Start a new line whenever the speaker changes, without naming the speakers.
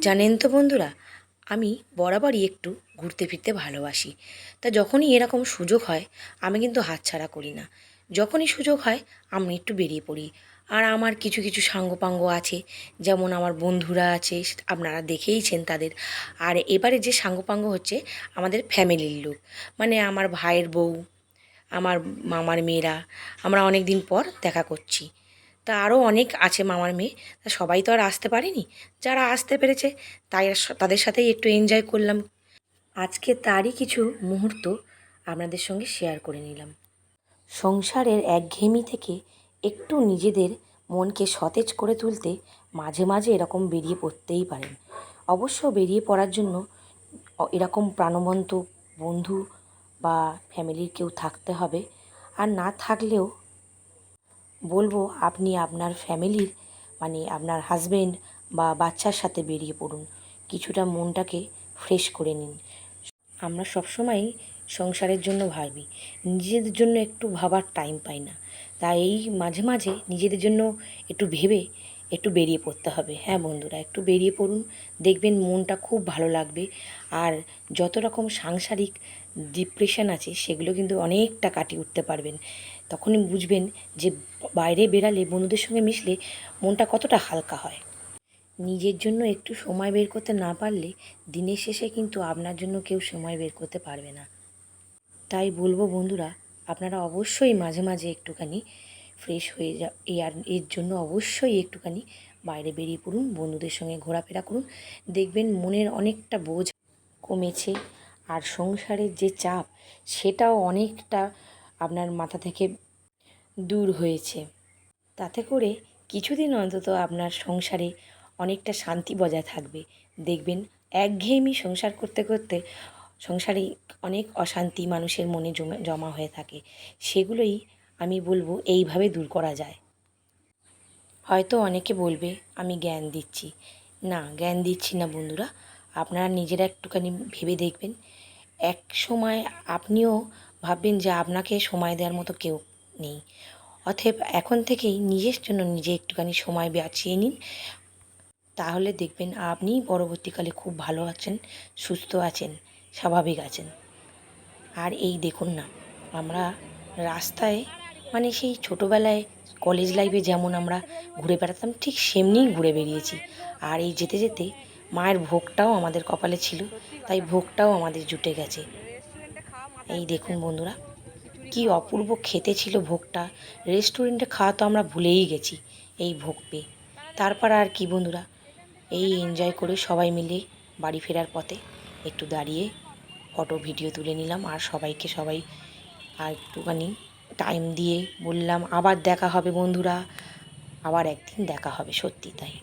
জানেন তো বন্ধুরা, আমি বরাবরই একটু ঘুরতে ফিরতে ভালোবাসি। তা যখনই এরকম সুযোগ হয়, আমি কিন্তু হাতছাড়া করি না। যখনই সুযোগ হয়, আমি একটু বেরিয়ে পড়ি। আর আমার কিছু কিছু সাঙ্গপাঙ্গ আছে, যেমন আমার বন্ধুরা আছে আপনারা দেখেইছেন তাদের। আর এবারে যে সাঙ্গপাঙ্গ হচ্ছে, আমাদের ফ্যামিলির লোক। মানে আমার ভাইয়ের বউ, আমার মামার মেয়েরা, আমরা অনেক দিন পর দেখা করছি। তা আরও অনেক আছে মামার মেয়ে। তা সবাই তো আর আসতে পারেনি। যারা আসতে পেরেছে, তাই তাদের সাথেই একটু এনজয় করলাম। আজকে তারই কিছু মুহূর্ত আপনাদের সঙ্গে শেয়ার করে নিলাম। সংসারের একঘেয়েমি থেকে একটু নিজেদের মনকে সতেজ করে তুলতে মাঝে মাঝে এরকম বেরিয়ে পড়তেই পারেন। অবশ্য বেরিয়ে পড়ার জন্য এরকম প্রাণবন্ত বন্ধু বা ফ্যামিলির কেউ থাকতে হবে। আর না থাকলেও বলব, আপনি আপনার ফ্যামিলির মানে আপনার হাজবেন্ড বা বাচ্চার সাথে বেরিয়ে পড়ুন। কিছুটা মনটাকে ফ্রেশ করে নিন। আমরা সবসময় সংসারের জন্য ভাবি, নিজেদের জন্য একটু ভাবার টাইম পাই না। তাই এই মাঝে মাঝে নিজেদের জন্য একটু ভেবে একটু বেরিয়ে পড়তে হবে। হ্যাঁ বন্ধুরা, একটু বেরিয়ে পড়ুন, দেখবেন মনটা খুব ভালো লাগবে। আর যত রকম সাংসারিক ডিপ্রেশন আছে, সেগুলো কিন্তু অনেকটা কাটিয়ে উঠতে পারবেন। তখনই বুঝবেন যে বাইরে বেরালে, বন্ধুদের সঙ্গে মিশলে মনটা কতটা হালকা হয়। নিজের জন্য একটু সময় বের করতে না পারলে, দিনের শেষে কিন্তু আপনার জন্য কেউ সময় বের করতে পারবে না। তাই বলব বন্ধুরা, আপনারা অবশ্যই মাঝে মাঝে একটুখানি ফ্রেশ হয়ে যা আর এর জন্য অবশ্যই একটুখানি বাইরে বেরিয়ে পড়ুন, বন্ধুদের সঙ্গে ঘোরাফেরা করুন। দেখবেন মনের অনেকটা বোঝ কমেছে আর সংসারের যে চাপ, সেটাও অনেকটা আপনার মাথা থেকে দূর হয়েছে। তাতে করে কিছুদিন অন্তত আপনার সংসারে অনেকটা শান্তি বজায় থাকবে। দেখবেন একঘেয়েমি সংসার করতে করতে সংসারে অনেক অশান্তি মানুষের মনে জমে, জমা হয়ে থাকে। সেগুলোই আমি বলব এইভাবে দূর করা যায়। হয়তো অনেকে বলবে, আমি জ্ঞান দিচ্ছি। না, জ্ঞান দিচ্ছি না বন্ধুরা। আপনারা নিজেরা একটুখানি ভেবে দেখবেন। এক সময় আপনিও ভাববেন যে আপনাকে সময় দেওয়ার মতো কেউ নেই। অতএব এখন থেকেই নিজের জন্য নিজে একটুখানি সময় বাঁচিয়ে নিন। তাহলে দেখবেন আপনি পরবর্তীকালে খুব ভালো আছেন, সুস্থ আছেন, স্বাভাবিক আছেন। আর এই দেখুন না, আমরা রাস্তায় মানে সেই ছোটোবেলায় কলেজ লাইফে যেমন আমরা ঘুরে বেড়াতাম, ঠিক সেমনিই ঘুরে বেরিয়েছি আর এই যেতে যেতে মায়ের ভোগটাও আমাদের কপালে ছিল, তাই ভোগটাও আমাদের জুটে গেছে। এই দেখুন বন্ধুরা, কি অপূর্ব খেতে ছিল ভোগটা। রেস্টুরেন্টে খাওয়া তো আমরা ভুলেই গেছি এই ভোগ পেয়ে। তারপর আর কি বন্ধুরা, এই এনজয় করে সবাই মিলে বাড়ি ফেরার পথে একটু দাঁড়িয়ে ফটো ভিডিও তুলে নিলাম। আর সবাইকে সবাই আর একটুখানি টাইম দিয়ে বললাম আবার দেখা হবে বন্ধুরা। আবার একদিন দেখা হবে সত্যি তাই।